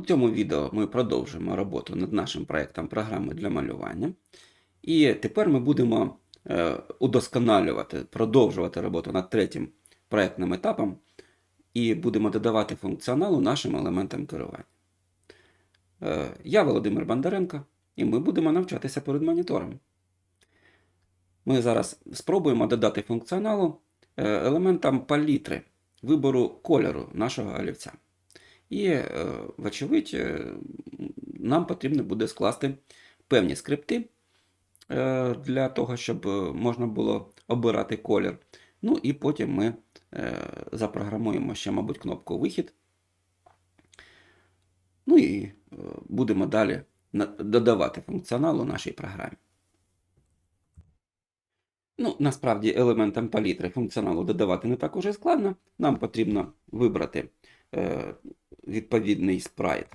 У цьому відео ми продовжуємо роботу над нашим проєктом програми для малювання. І тепер ми будемо е, удосконалювати, продовжувати роботу над третім проєктним етапом і будемо додавати функціоналу нашим елементам керування. Е, Я Володимир Бондаренко, і ми будемо навчатися перед монітором. Ми зараз спробуємо додати функціоналу е, елементам палітри вибору кольору нашого олівця. І, е, вочевидь, е, нам потрібно буде скласти певні скрипти е, для того, щоб можна було обирати колір. Ну і потім ми запрограмуємо ще, мабуть, кнопку Вихід. Ну і будемо далі додавати функціонал у нашій програмі. Ну, насправді елементам палітри функціоналу додавати не так уже складно. Нам потрібно вибрати відповідний спрайт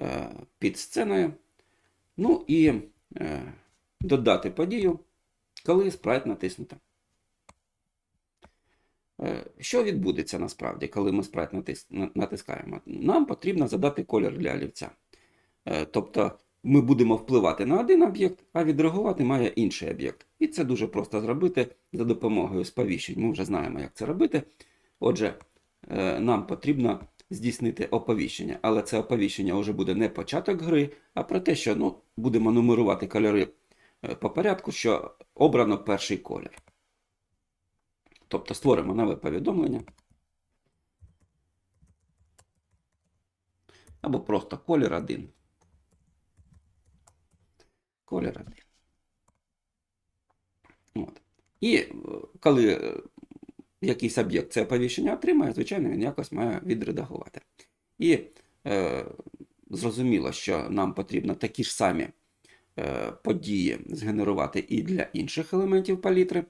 е, під сценою. Ну і е, додати подію, коли спрайт натиснуто. Е, Що відбудеться насправді, коли ми спрайт натис- натискаємо? Нам потрібно задати колір для олівця. Тобто ми будемо впливати на один об'єкт, а відреагувати має інший об'єкт. І це дуже просто зробити за допомогою сповіщень. Ми вже знаємо, як це робити. Отже, нам потрібно здійснити оповіщення, але це оповіщення вже буде не початок гри, а про те, що ну, будемо нумерувати кольори е, по порядку, що обрано перший колір. Тобто створимо нове повідомлення. Або просто колір 1. Колір 1. От. І е, коли е, якийсь об'єкт це оповіщення отримає, звичайно, він якось має відредагувати. І е, зрозуміло, що нам потрібно такі ж самі е, події згенерувати і для інших елементів палітри.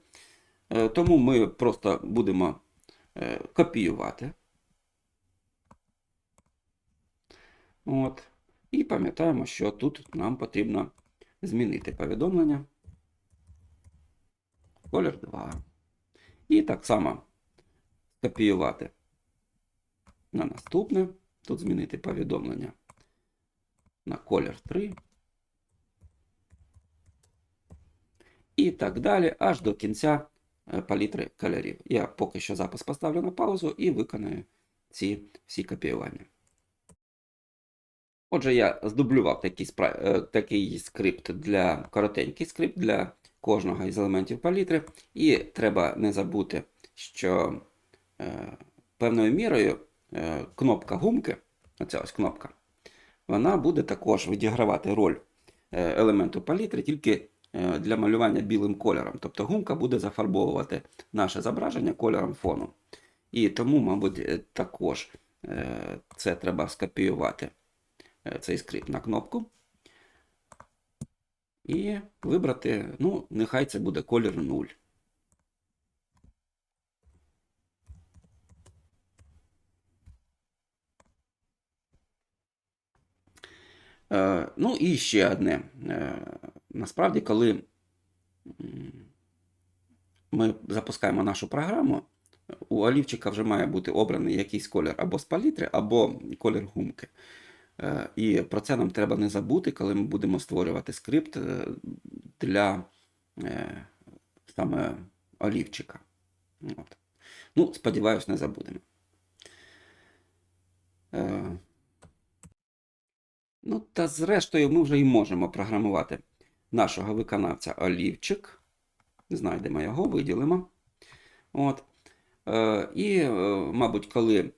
Е, тому ми просто будемо е, копіювати. От. І пам'ятаємо, що тут нам потрібно змінити повідомлення. Колір 2. І так само копіювати на наступне. Тут змінити повідомлення на колір 3. І так далі, аж до кінця е, палітри кольорів. Я поки що запис поставлю на паузу і виконаю ці всі копіювання. Отже, я здублював такий, е, такий скрипт для коротенький скрипт для кожного із елементів палітри. І треба не забути, що е, певною мірою е, кнопка гумки, оця ось кнопка, вона буде також відігравати роль е, елементу палітри тільки е, для малювання білим кольором. Тобто гумка буде зафарбовувати наше зображення кольором фону. І тому, мабуть, е, також це треба скопіювати цей скрипт на кнопку. І вибрати, ну, нехай це буде колір 0. Е, ну і ще одне. Е, насправді, коли ми запускаємо нашу програму, у олівчика вже має бути обраний якийсь колір або з палітри, або колір гумки. Е, І про це нам треба не забути, коли ми будемо створювати скрипт е, для е, саме олівчика. От. Ну, сподіваюсь, не забудемо. Ну, та зрештою, ми вже і можемо програмувати нашого виконавця олівчик. Знайдемо його, виділимо. От. І, мабуть, коли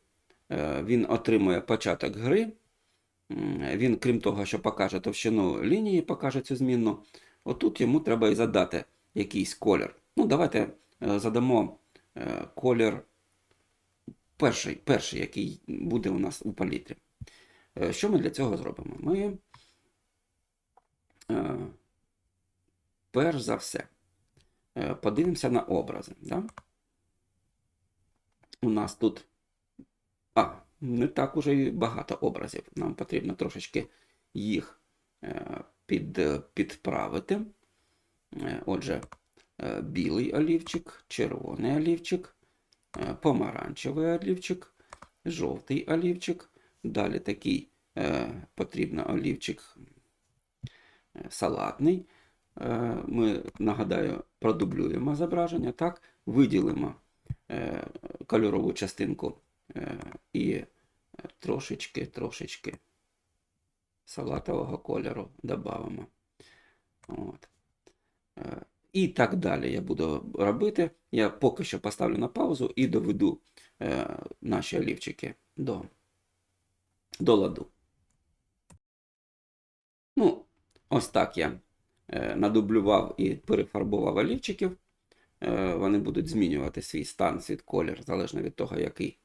він отримує початок гри, він, крім того, що покаже товщину лінії, покаже цю змінну, отут йому треба і задати якийсь колір. Ну, давайте е, задамо е, колір перший, перший, який буде у нас у палітрі. Е, Що ми для цього зробимо? Ми, перш за все, подивимося на образи. Да? У нас тут а, не так уже і багато образів. Нам потрібно трошечки їх е, під, підправити. Е, Отже, е, білий олівчик, червоний олівчик, е, помаранчевий олівчик, жовтий олівчик, далі такий е, потрібно олівчик е, салатний. Е, Ми, нагадаю, продублюємо зображення, так, виділимо е, кольорову частинку е, і трошечки, трошечки салатового кольору додамо. От. Е, І так далі я буду робити. Я поки що поставлю на паузу і доведу е, наші олівчики до, до ладу. Ну, ось так я е, надублював і перефарбував олівчиків. Вони будуть змінювати свій стан, свій колір, залежно від того, який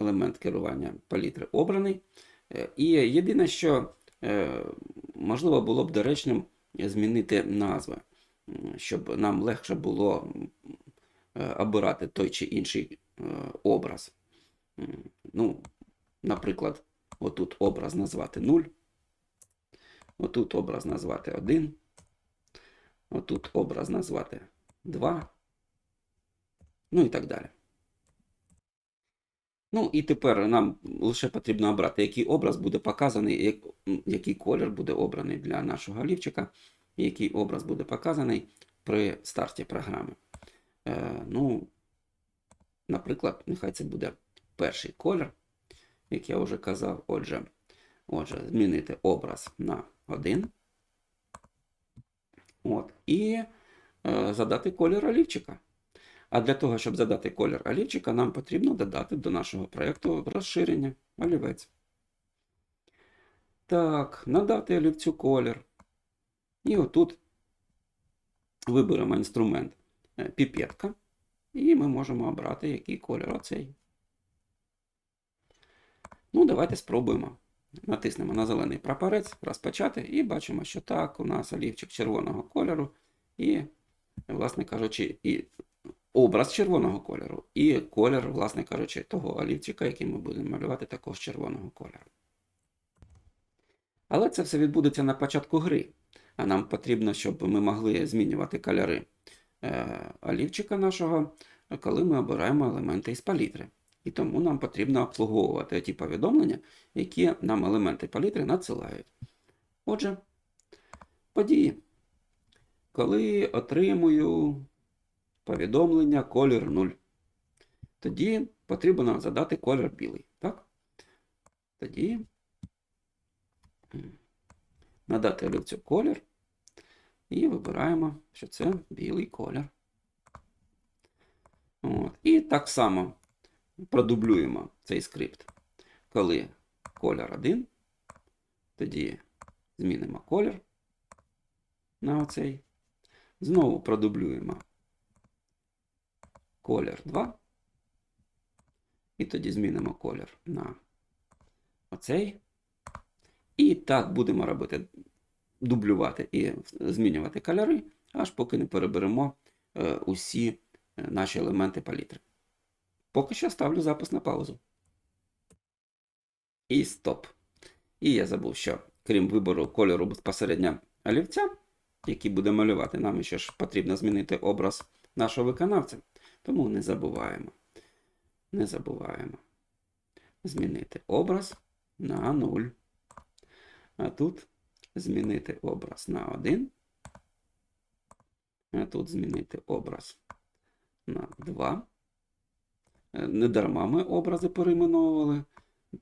елемент керування палітри обраний. Е, І єдине, що е, можливо було б доречним змінити назви, щоб нам легше було е, обирати той чи інший е, образ. Ну, наприклад, отут образ назвати 0, отут образ назвати 1, отут образ назвати 2, ну і так далі. Ну і тепер нам лише потрібно обрати, який образ буде показаний, як- який колір буде обраний для нашого олівчика, який образ буде показаний при старті програми. Е, ну, наприклад, нехай це буде перший колір, як я вже казав. Отже, отже, змінити образ на 1. От, і е, задати колір олівчика. А для того, щоб задати колір олівчика, нам потрібно додати до нашого проєкту розширення олівець. Так, надати олівцю колір. І отут виберемо інструмент е, піпетка. І ми можемо обрати, який колір оцей. Ну, давайте спробуємо. Натиснемо на зелений прапорець, розпочати, і бачимо, що так, у нас олівчик червоного кольору, і, власне кажучи, і образ червоного кольору, і колір, власне кажучи, того олівчика, який ми будемо малювати, також червоного кольору. Але це все відбудеться на початку гри. А нам потрібно, щоб ми могли змінювати кольори е, олівчика нашого, коли ми обираємо елементи із палітри. І тому нам потрібно обслуговувати ті повідомлення, які нам елементи палітри надсилають. Отже, події. Коли отримую повідомлення колір 0, тоді потрібно задати колір білий. Так? Тоді надати олівцю колір і вибираємо, що це білий колір. От. І так само продублюємо цей скрипт. Коли колір 1, тоді змінимо колір на оцей. Знову продублюємо колір 2. І тоді змінимо колір на оцей. І так будемо робити, дублювати і змінювати кольори, аж поки не переберемо е, усі е, наші елементи палітри. Поки що ставлю запис на паузу. І стоп. І я забув, що крім вибору кольору безпосередньо олівця, який буде малювати, нам ще ж потрібно змінити образ нашого виконавця. Тому не забуваємо. Не забуваємо змінити образ на 0. А тут змінити образ на 1. А тут змінити образ на 2. Не дарма ми образи перейменовували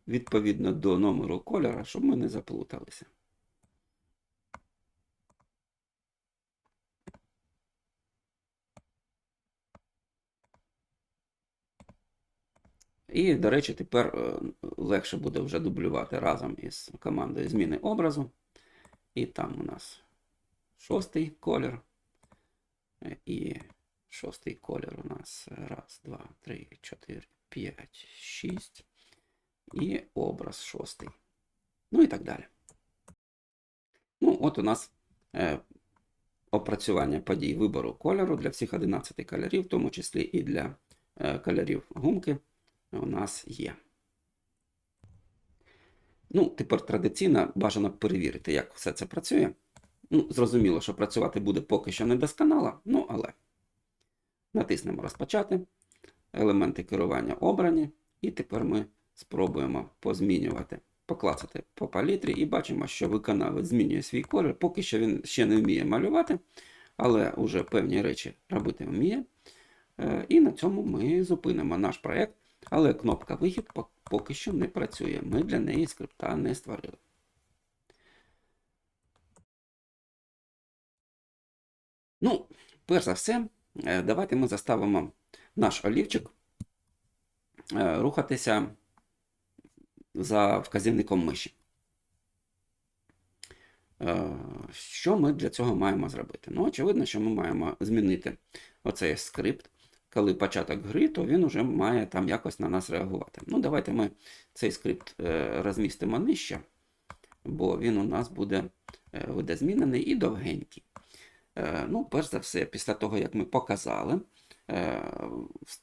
відповідно до номеру кольора, щоб ми не заплуталися. І, до речі, тепер е, легше буде вже дублювати разом із командою зміни образу. І там у нас шостий колір. Е, І шостий колір у нас раз, два, три, чотири, п'ять, шість. І образ шостий. Ну і так далі. Ну, от у нас е, опрацювання подій вибору кольору для всіх 11 кольорів, в тому числі і для е, кольорів гумки у нас є. Ну, тепер традиційно бажано перевірити, як все це працює. Ну, зрозуміло, що працювати буде поки що недосконало, ну але натиснемо розпочати. Елементи керування обрані, і тепер ми спробуємо позмінювати поклацати по палітрі і бачимо, що виконавець змінює свій колір. Поки що він ще не вміє малювати, але вже певні речі робити вміє. Е, І на цьому ми зупинимо наш проєкт, але кнопка вихід поки що не працює. Ми для неї скрипта не створили. Ну, перш за все, е, давайте ми заставимо наш олівчик е, рухатися за вказівником миші. Е, Що ми для цього маємо зробити? Ну, очевидно, що ми маємо змінити оцей скрипт. Коли початок гри, то він вже має там якось на нас реагувати. Ну, давайте ми цей скрипт е, розмістимо нижче, бо він у нас буде е, видозмінений і довгенький. Е, Ну, перш за все, після того, як ми показали,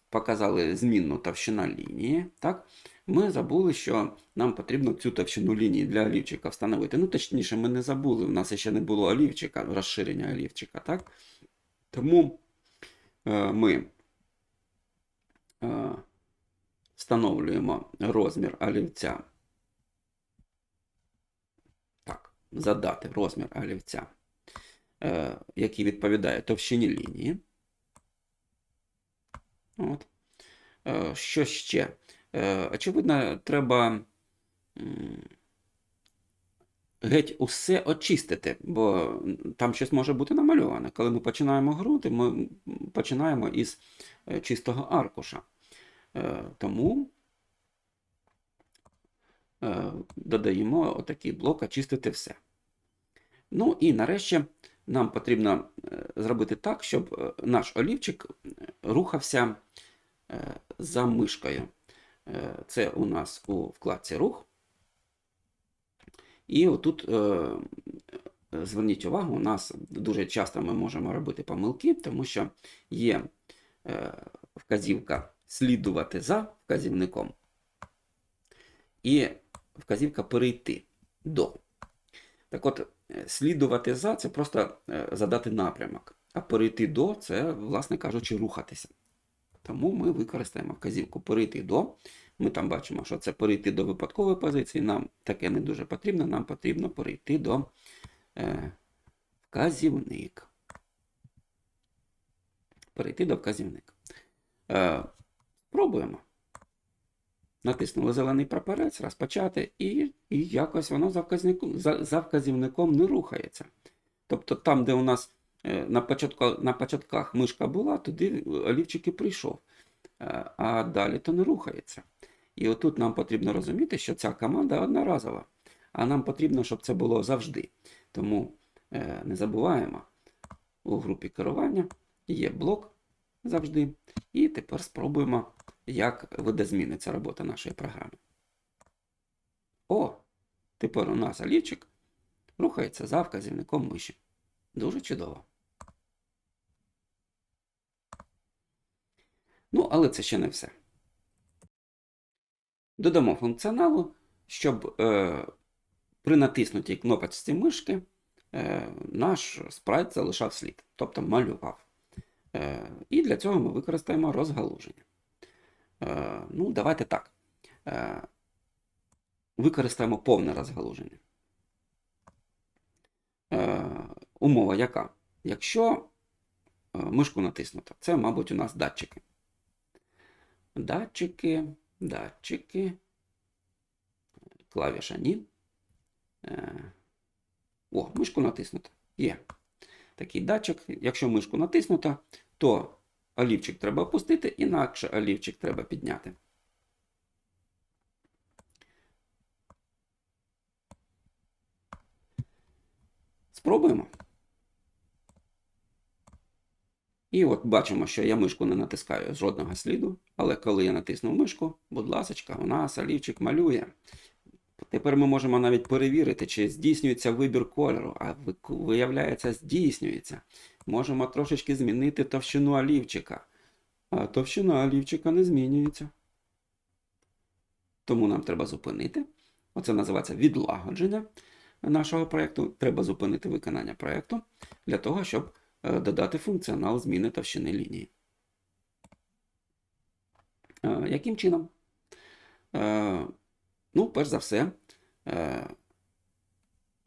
показали змінну товщина лінії, так, ми забули, що нам потрібно цю товщину лінії для олівчика встановити. Ну, точніше, ми не забули, у нас ще не було олівчика, розширення олівчика, так? Тому ми встановлюємо розмір олівця. Так, задати розмір олівця, е, який відповідає товщині лінії. От. Е, Що ще? Е, Очевидно, треба геть усе очистити, бо там щось може бути намальоване. Коли ми починаємо гру, то ми починаємо із е, чистого аркуша. Е, Тому е, додаємо отакий блок очистити все. Ну і нарешті нам потрібно е, зробити так, щоб наш олівчик рухався за мишкою. Це у нас у вкладці рух. І отут зверніть увагу, у нас дуже часто ми можемо робити помилки, тому що є вказівка слідувати за вказівником і вказівка перейти до. Так от, е, слідувати за це просто е, задати напрямок, а перейти до це, власне кажучи, рухатися. Тому ми використаємо вказівку перейти до. Ми там бачимо, що це перейти до випадкової позиції. Нам таке не дуже потрібно, нам потрібно перейти до е, вказівник. Перейти до вказівника. Е, Пробуємо. Натиснули зелений прапорець, розпочати, і, і якось воно за за, за вказівником не рухається. Тобто там, де у нас е, на, початку, на початках мишка була, туди олівчик і прийшов. Е, А далі то не рухається. І отут нам потрібно розуміти, що ця команда одноразова, а нам потрібно, щоб це було завжди. Тому е, не забуваємо, у групі керування є блок завжди. І тепер спробуємо, як видозміниться робота нашої програми. О! Тепер у нас олівчик рухається за вказівником миші. Дуже чудово. Ну, але це ще не все. Додамо функціоналу, щоб е, при натиснутій кнопочці мишки е, наш спрайт залишав слід, тобто малював. Е, і для цього ми використаємо розгалуження. Е, ну, давайте так. Е, використаємо повне розгалуження. Умова яка? Якщо мишку натиснуто, це, мабуть, у нас датчики. Датчики, датчики, клавіша ні. О, мишку натиснуто. Є такий датчик. Якщо мишку натиснуто, то олівчик треба опустити, інакше олівчик треба підняти. Спробуємо. І от бачимо, що я мишку не натискаю жодного сліду, але коли я натиснув мишку, будь ласка, у нас олівчик малює. Тепер ми можемо навіть перевірити, чи здійснюється вибір кольору, а виявляється, здійснюється. Можемо трошечки змінити товщину олівчика. А товщина олівчика не змінюється. Тому нам треба зупинити. Оце називається відлагодження нашого проєкту. Треба зупинити виконання проєкту для того, щоб е, додати функціонал зміни товщини лінії. Е, Яким чином? Ну, перш за все, е,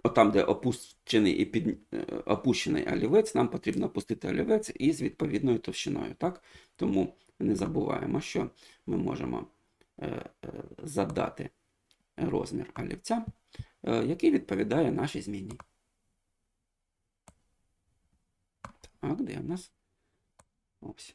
отам, де опущений і під, е, опущений олівець, нам потрібно опустити олівець із відповідною товщиною. Так? Тому не забуваємо, що ми можемо е, е, задати розмір олівця, е, який відповідає нашій зміні. Так, де в нас? Ось.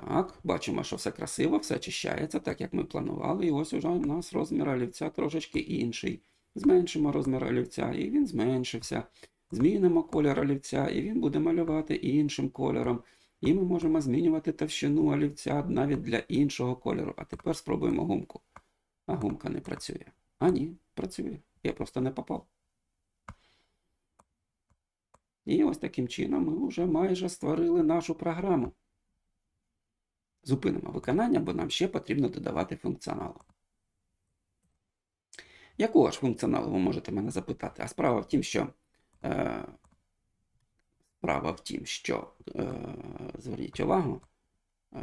Так, бачимо, що все красиво, все очищається, так як ми планували. І ось уже у нас розмір олівця трошечки інший. Зменшимо розмір олівця, і він зменшився. Змінимо колір олівця, і він буде малювати іншим кольором. І ми можемо змінювати товщину олівця навіть для іншого кольору. А тепер спробуємо гумку. А гумка не працює. А ні, працює. Я просто не попав. І ось таким чином ми вже майже створили нашу програму. Зупинимо виконання, бо нам ще потрібно додавати функціоналу. Якого ж функціоналу ви можете мене запитати? А справа в тім, що е, справа в тім, що е, зверніть увагу, е,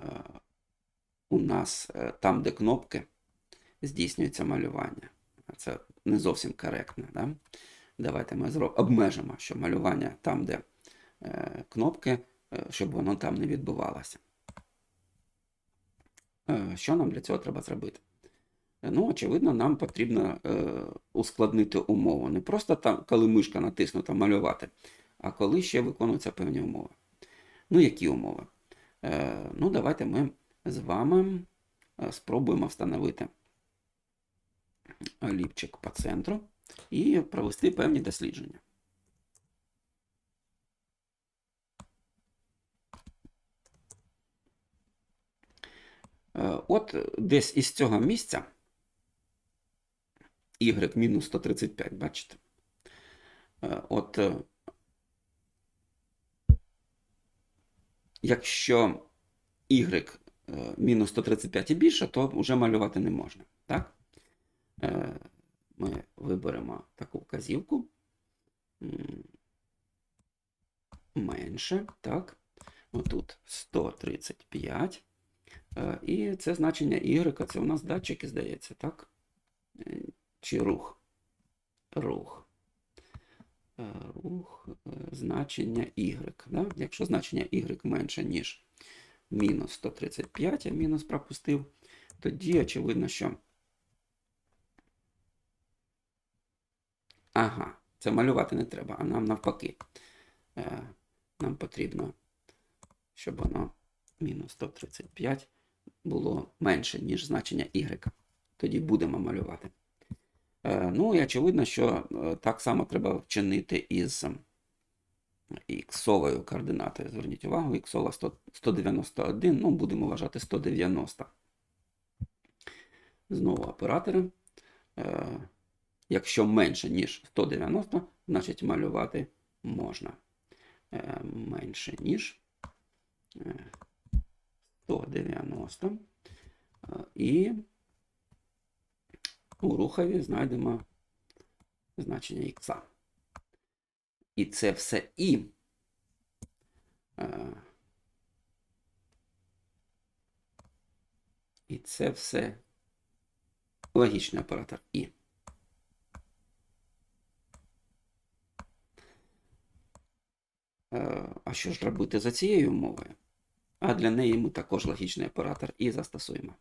у нас е, там, де кнопки, здійснюється малювання. Це не зовсім коректно. Да? Давайте ми зроб... обмежимо, що малювання там, де е, кнопки, е, щоб воно там не відбувалося. Е, Що нам для цього треба зробити? Е, Ну, очевидно, нам потрібно е, ускладнити умову. Не просто там, коли мишка натиснута малювати, а коли ще виконуються певні умови. Ну, які умови? Е, ну, давайте ми з вами е, спробуємо встановити олівчик по центру і провести певні дослідження. От десь із цього місця y мінус 135, бачите? Е, От е, якщо y е, мінус 135 і більше, то вже малювати не можна. Так? Е, Ми виберемо таку вказівку. Менше, так. Отут 135. Е, І це значення Y, це у нас датчики, здається, так? Е, Чи рух? Рух. Е, Рух, значення Y. Да? Якщо значення Y менше, ніж мінус 135, я мінус пропустив, тоді очевидно, що. Ага, це малювати не треба, а нам навпаки. Нам потрібно, щоб воно мінус 135 було менше, ніж значення y. Тоді будемо малювати. Е, Ну і очевидно, що е, так само треба вчинити із іксовою координатою. Зверніть увагу, іксова 191, ну, будемо вважати 190. Знову оператори. Е, Якщо менше, ніж 190, значить малювати можна. Менше, ніж 190. Е, І у рухаві знайдемо значення х. І це все і. е, І це все логічний оператор і. Е, А що ж робити за цією умовою? А для неї ми також логічний оператор і застосуємо.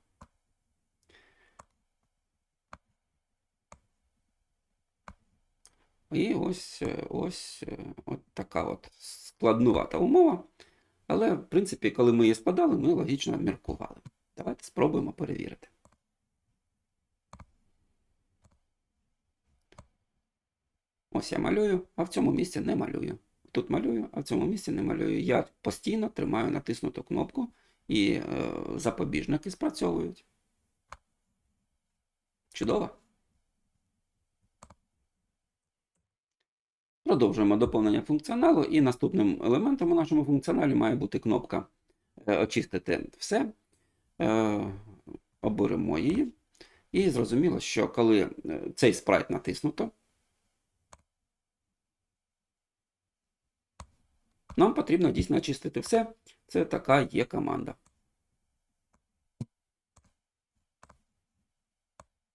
І ось е, ось е, от така от складнувата умова. Але, в принципі, коли ми її складали, ми логічно обміркували. Давайте спробуємо перевірити. Ось я малюю, а в цьому місці не малюю. Тут малюю, а в цьому місці не малюю. Я постійно тримаю натиснуту кнопку і е, запобіжники спрацьовують. Чудово. Продовжуємо доповнення функціоналу, і наступним елементом у нашому функціоналі має бути кнопка е, Очистити все. Е, Оберемо її. І зрозуміло, що коли е, цей спрайт натиснуто, нам потрібно дійсно очистити все. Це така є команда.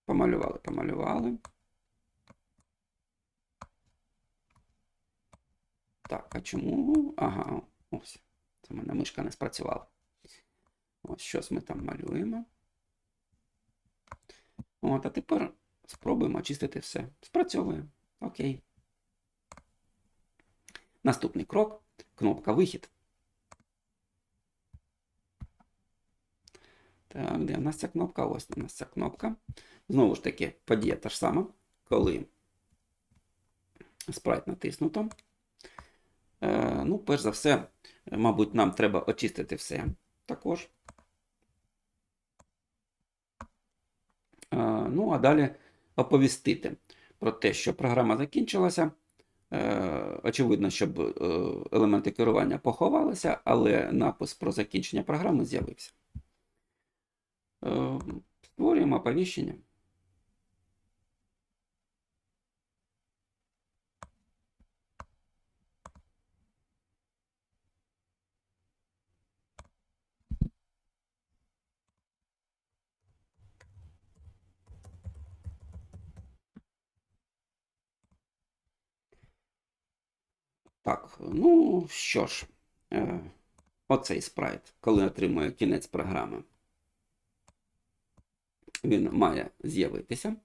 помалювали, помалювали. Так, а чому? Ага, ось. Це в мене мишка не спрацювала. Ось щось ми там малюємо. От, а тепер спробуємо очистити все. Спрацьовує. Окей. Наступний крок. Кнопка вихід. Так, де в нас ця кнопка? Ось у нас ця кнопка. Знову ж таки, подія та ж сама, коли спрайт натиснуто. Е, ну, перш за все, мабуть, нам треба очистити все також. Е, ну, а далі оповістити про те, що програма закінчилася. Е, очевидно, щоб е, елементи керування поховалися, але напис про закінчення програми з'явився. Е, Створюємо оповіщення. Так, ну що ж, е, оцей спрайт, коли отримує кінець програми, він має з'явитися.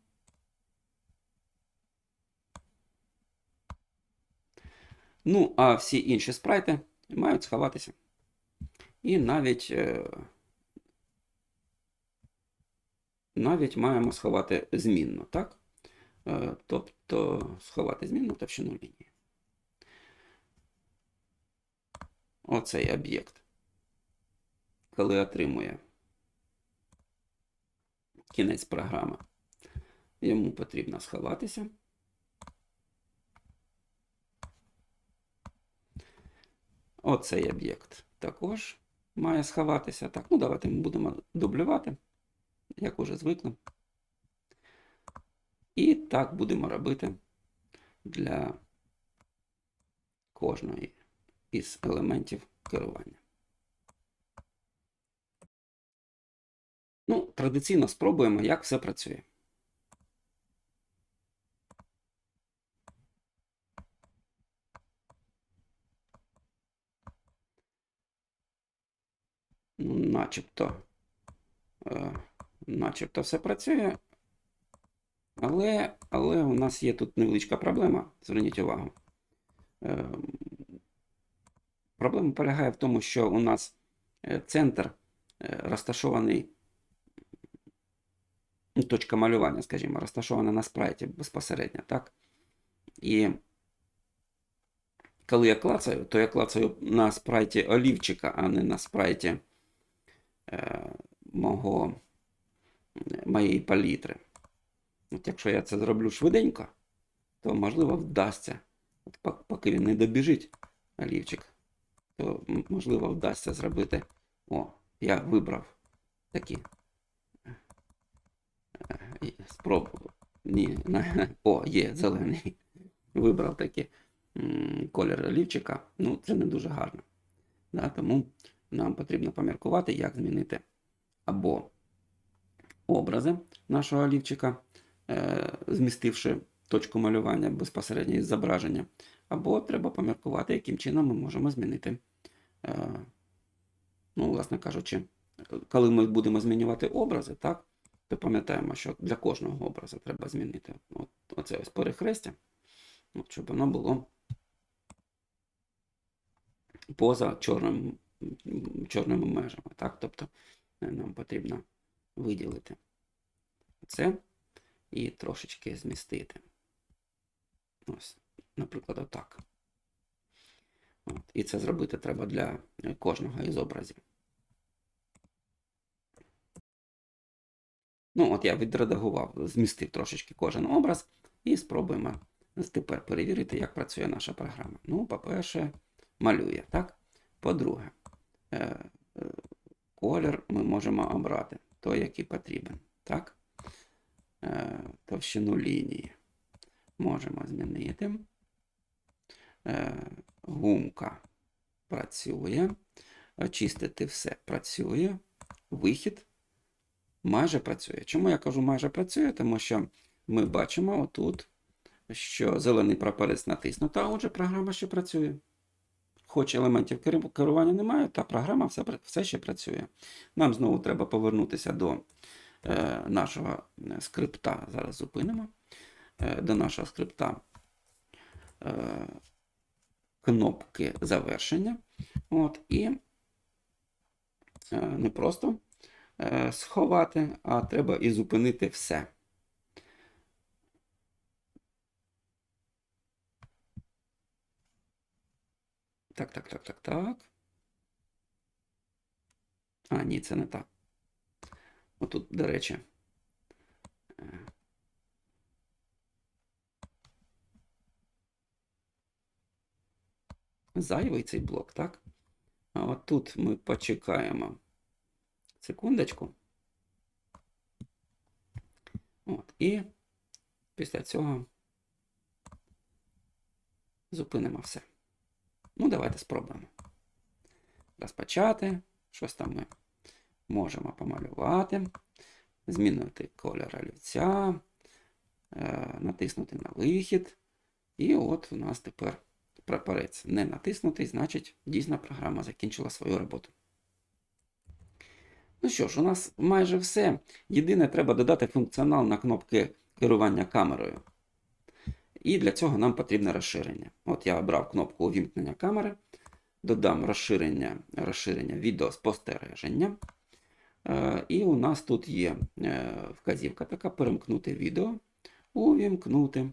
Ну, а всі інші спрайти мають сховатися. І навіть, е, навіть маємо сховати змінну, так? Е, Тобто сховати змінну товщину лінії. Оцей об'єкт, коли отримує кінець програми, йому потрібно сховатися. Оцей об'єкт також має сховатися. Так, ну давайте ми будемо дублювати, як уже звикли. І так будемо робити для кожної із елементів керування. Ну, традиційно спробуємо, як все працює. Ну, начебто, е, начебто все працює. Але, але у нас є тут невеличка проблема. Зверніть увагу. Е, Проблема полягає в тому, що у нас е, центр е, розташований, ну, точка малювання, скажімо, розташована на спрайті безпосередньо, так? І коли я клацаю, то я клацаю на спрайті олівчика, а не на спрайті е, мого, моєї палітри. От Якщо я це зроблю швиденько, то можливо вдасться, поки він не добіжить олівчик то можливо вдасться зробити. О, я вибрав такі. Спробував. Ні, О, є зелений. Вибрав такий колір олівчика. Ну, це не дуже гарно. Да, Тому нам потрібно поміркувати, як змінити або образи нашого олівчика, е, змістивши точку малювання безпосередньо із зображення, або треба поміркувати, яким чином ми можемо змінити. Е, ну, власне кажучи, коли ми будемо змінювати образи, так, то пам'ятаємо, що для кожного образу треба змінити от, оце ось перехрестя, от, щоб воно було поза чорним, чорними межами. Так? Тобто е, нам потрібно виділити це і трошечки змістити. Ось, наприклад, отак. І це зробити треба для кожного із образів. Ну, от я відредагував, змістив трошечки кожен образ, і спробуємо тепер перевірити, як працює наша програма. Ну, по-перше, малює, так? По-друге, е, е, колір ми можемо обрати той, який потрібен. так? Е, товщину лінії можемо змінити. Гумка працює. Очистити все працює. Вихід майже працює. Чому я кажу майже працює? Тому що ми бачимо отут, що зелений прапорець натиснуто, а отже, програма ще працює. Хоч елементів керування немає, та програма все, все ще працює. Нам знову треба повернутися до е, нашого е, скрипта. Зараз зупинимо. Е, до нашого скрипта е, кнопки завершення. От, і е, не просто е, сховати, а треба і зупинити все. Так, так, так, так, так. А, ні, це не так. Отут, до речі. Зайвий цей блок, так? А от тут ми почекаємо секундочку. От, і після цього зупинимо все. Ну, давайте спробуємо. Розпочати. Щось там ми можемо помалювати, змінити колір олівця, е, натиснути на вихід. І от у нас тепер прапорець не натиснутий, значить, дійсно програма закінчила свою роботу. Ну що ж, у нас майже все. Єдине, треба додати функціонал на кнопки керування камерою. І для цього нам потрібне розширення. От я обрав кнопку увімкнення камери, додам розширення, розширення відеоспостереження. Е, І у нас тут є е, вказівка така перемкнути відео, увімкнути.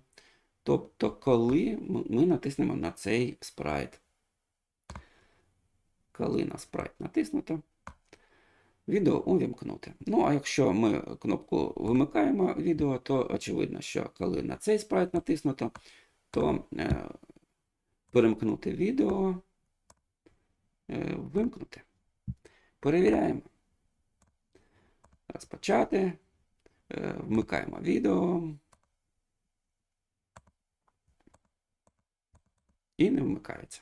Тобто, коли ми натиснемо на цей спрайт. Коли на спрайт натиснуто, відео увімкнути. Ну, а якщо ми кнопку вимикаємо відео, то очевидно, що коли на цей спрайт натиснуто, то е, перемкнути відео, е, вимкнути. Перевіряємо. Розпочати. Е, вмикаємо відео. І не вмикається.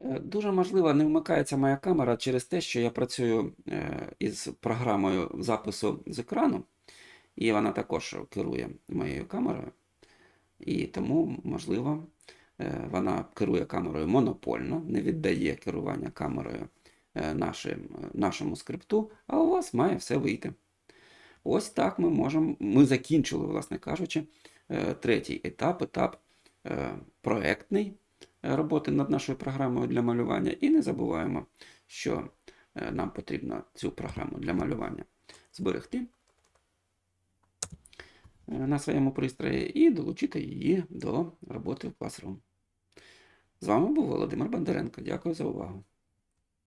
Е, Дуже можливо, не вмикається моя камера через те, що я працюю е, із програмою запису з екрану, і вона також керує моєю камерою. І тому, можливо, е, вона керує камерою монопольно, не віддає керування камерою нашим, нашому скрипту, а у вас має все вийти. Ось так ми можемо. Ми закінчили, власне кажучи, е, третій етап, етап е, проектний е, роботи над нашою програмою для малювання. І не забуваємо, що нам потрібно цю програму для малювання зберегти на своєму пристрої і долучити її до роботи в Classroom. З вами був Володимир Бондаренко. Дякую за увагу.